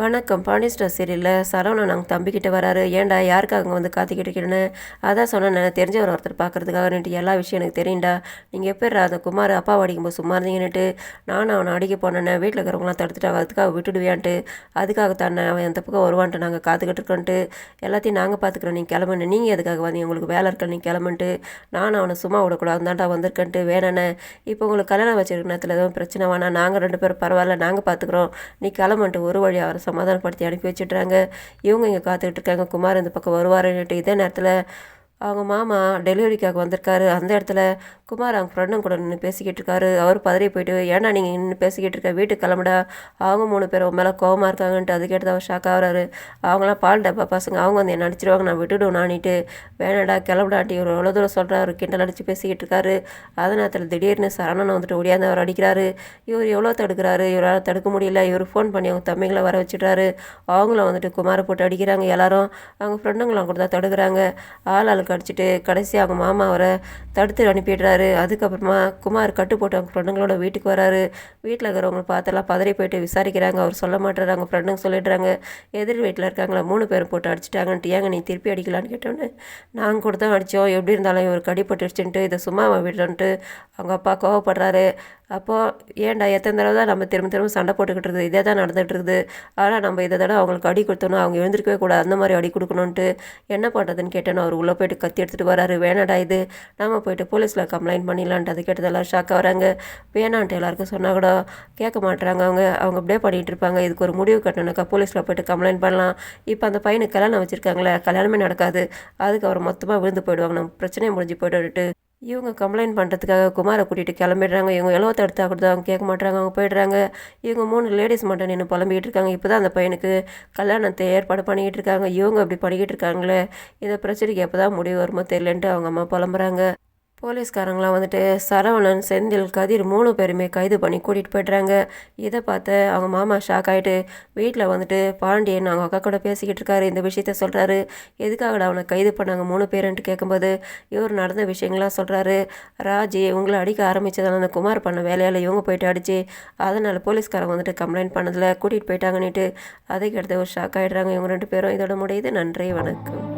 வணக்கம். பாண்டிஸ்டர் சீரியலில் சரவணன் நாங்கள் தம்பிக்கிட்ட வராரு. ஏன்டா யாருக்காக அங்கே வந்து காத்திக்கிட்டு இருக்கேன்னு அதான் சொன்னேன். நான் தெரிஞ்சவர் ஒருத்தர் பார்க்கறதுக்காகன்ட்டு எல்லா விஷயம் எனக்கு தெரியும்டா. நீங்கள் எப்போ அந்த குமார் அப்பா அடிக்கும்போது சும்மா இருந்தீங்கன்னுட்டு நானும் அவனை அடிக்க போனேன் வீட்டில் இருக்கிறவங்களாம் தடுத்துட்டாங்க. அதுக்காக விட்டுடுவியான்ட்டு அதுக்காக தானே அவன் எந்த பக்கம் வருவான்ட்டு நாங்கள் காத்துக்கிட்டு இருக்கோன்ட்டு எல்லாத்தையும் நாங்கள் பார்த்துக்குறோம் நீங்கள் கிளம்புன்னு நீங்கள் எதுக்காக வந்தீங்க? உங்களுக்கு வேலை இருக்க? நீங்கள் கிளம்புன்ட்டு நானும் அவனை சும்மா விடக்கூடாது தான்டா வந்திருக்கேன்ட்டு வேணானே இப்போ உங்களுக்கு கல்யாணம் வச்சிருக்க நேரத்தில் எதுவும் பிரச்சனை வேணாம். நாங்கள் ரெண்டு பேரும் பரவாயில்ல. நாங்கள் பார்த்துக்குறோம் நீ கிளம்புன்ட்டு ஒரு வழி அவரை சமாதானப்படுத்தி அனுப்பி வச்சுட்றாங்க இவங்க இங்கே காத்துக்கிட்டு இருக்காங்க. குமார் இந்த பக்கம் வருவாருன்னுட்டு இதே நேரத்தில் அவங்க மாமா டெலிவரிக்காக வந்திருக்காரு. அந்த இடத்துல குமார் அவங்க ஃப்ரெண்டும் கூட நின்று பேசிக்கிட்டு இருக்காரு அவர் பதறி போயிட்டு ஏன்டா நீங்கள் நின்று பேசிக்கிட்டு இருக்க வீட்டுக்கு கிளம்புடா. அவங்க மூணு பேர் உன் மேலே கோவமாக இருக்காங்கன்ட்டு அதுக்கேட்டு அவர் ஷாக் ஆகிறாரு. அவங்களாம் பால் டப்பா பசங்க. அவங்க வந்து என்ன அடிச்சிருவாங்க? நான் விட்டுடுவோம் நானிட்டு. வேணாடா கிளம்புடாட்டி இவர் எவ்வளோ தூரம் சொல்கிறாரு கிண்டல் அடித்து பேசிக்கிட்டு இருக்காரு அதே நேரத்தில் திடீர்னு சரணன் வந்துட்டு ஒடியாந்து அவர் அடிக்கிறாரு. இவர் எவ்வளோ தடுக்கிறாரு? இவரால் தடுக்க முடியல. இவர் ஃபோன் பண்ணி அவங்க தம்பிங்களை வர வச்சுட்றாரு. அவங்களும் வந்துட்டு குமாரை போட்டு அடிக்கிறாங்க. எல்லாரும் அவங்க ஃப்ரெண்டுங்களாம் கூட தான் தடுக்கிறாங்க. ஆள் ஆளுக்கு அடிச்சுட்டு கடைசி அவங்க மாமா அவரை தடுத்து அனுப்பிடுறாரு. அதுக்கப்புறமா குமார் கட்டு போட்டு அவங்க ஃப்ரெண்டுங்களோட வீட்டுக்கு வராரு. வீட்டில் இருக்கிறவங்க பார்த்தெல்லாம் பதறி போயிட்டு விசாரிக்கிறாங்க. அவர் சொல்ல மாட்டாரு அவங்க ஃப்ரெண்டுங்க சொல்லிடுறாங்க. எதிர் வீட்டில் இருக்காங்களா? மூணு பேரும் போட்டு அடிச்சிட்டாங்கன்ட்டு ஏங்க நீ திருப்பி அடிக்கலான்னு கேட்டோன்னே நாங்கள் கூட தான் அடித்தோம் எப்படி இருந்தாலும் இவர் கடிப்பட்டுருச்சுன்ட்டு இதை சும்மா விடுறோன்ட்டு அவங்க அப்பா கோவப்படுறாரு. அப்போது ஏன்டா எத்தனை தடவை தான் நம்ம திரும்ப திரும்ப சண்டை போட்டுக்கிட்டு இருக்குது? இதே தான் நடந்துகிட்டு இருக்குது. ஆனால் நம்ம இதை தடவை அவங்களுக்கு அடி கொடுத்தோன்னா அவங்க எழுந்திருக்கவே கூடாது. அந்த மாதிரி அடி கொடுக்கணுன்ட்டு என்ன பண்ணுறதுன்னு கேட்டேன்னு அவர் உள்ளே போயிட்டு கத்தி எடுத்துகிட்டு வராரு. வேணாடா இது. நாம் போயிட்டு போலீஸில் கம்ப்ளைண்ட் பண்ணிடலான்ட்டு அது கேட்டது எல்லோரும் ஷாக்காக வராங்க. வேணான்ட்டு எல்லாருக்கும் சொன்னால் கூட கேட்க மாட்டுறாங்க அவங்க. அவங்க அப்படியே பண்ணிகிட்டு இருப்பாங்க. இதுக்கு ஒரு முடிவு கட்டணுக்கா போலீஸில் போயிட்டு கம்ப்ளைண்ட் பண்ணலாம். இப்போ அந்த பையனுக்கு கல்யாணம் வச்சுருக்காங்களே கல்யாணமே நடக்காது. அதுக்கு அவர் மொத்தமாக விழுந்து போயிடுவாங்க. நம்ம பிரச்சனையை முடிஞ்சு போய்ட்டு இவங்க கம்ப்ளைண்ட் பண்ணுறதுக்காக குமாரை கூட்டிகிட்டு கிளம்பிடுறாங்க. இவங்க எவ்வளோ தடுத்தா கொடுத்தா அவங்க கேட்க மாட்டாங்க அவங்க போயிடுறாங்க. இவங்க மூணு லேடிஸ் மட்டும் நின்று புலம்பிக்கிட்டு இருக்காங்க. இப்போ தான் அந்த பையனுக்கு கல்யாணத்தை ஏற்பாடு பண்ணிக்கிட்டு இருக்காங்க. இவங்க அப்படி பண்ணிக்கிட்டு இருக்காங்களே? இந்த பிரச்சனைக்கு எப்போ தான் முடிவு வருமோ தெரியலன்ட்டு அவங்க அம்மா புலம்புறாங்க. போலீஸ்காரங்களாம் வந்துட்டு சரவணன் செந்தில் கதிர் மூணு பேருமே கைது பண்ணி கூட்டிகிட்டு போய்ட்றாங்க. இதை பார்த்து அவங்க மாமா ஷாக் ஆகிட்டு வீட்டில் வந்துட்டு பாண்டியன் அவங்க அக்கா கூட பேசிக்கிட்டு இருக்காரு இந்த விஷயத்த சொல்கிறாரு எதுக்காகடா அவனை கைது பண்ணாங்க மூணு பேருன்ட்டு கேட்கும்போது இவர் நடந்த விஷயங்களாம் சொல்கிறாரு ராஜி உங்களை அடிக்க ஆரம்பித்ததால் அந்த குமார் பண்ண வேலையால் இவங்க போயிட்டு அடிச்சு அதனால் போலீஸ்காரங்க வந்துட்டு கம்ப்ளைண்ட் பண்ணதில் கூட்டிகிட்டு போயிட்டாங்கன்னுட்டு அதுக்கு அடுத்து ஒரு ஷாக் ஆகிடுறாங்க இவங்க ரெண்டு பேரும் இதோட முடியுது. நன்றி வணக்கம்.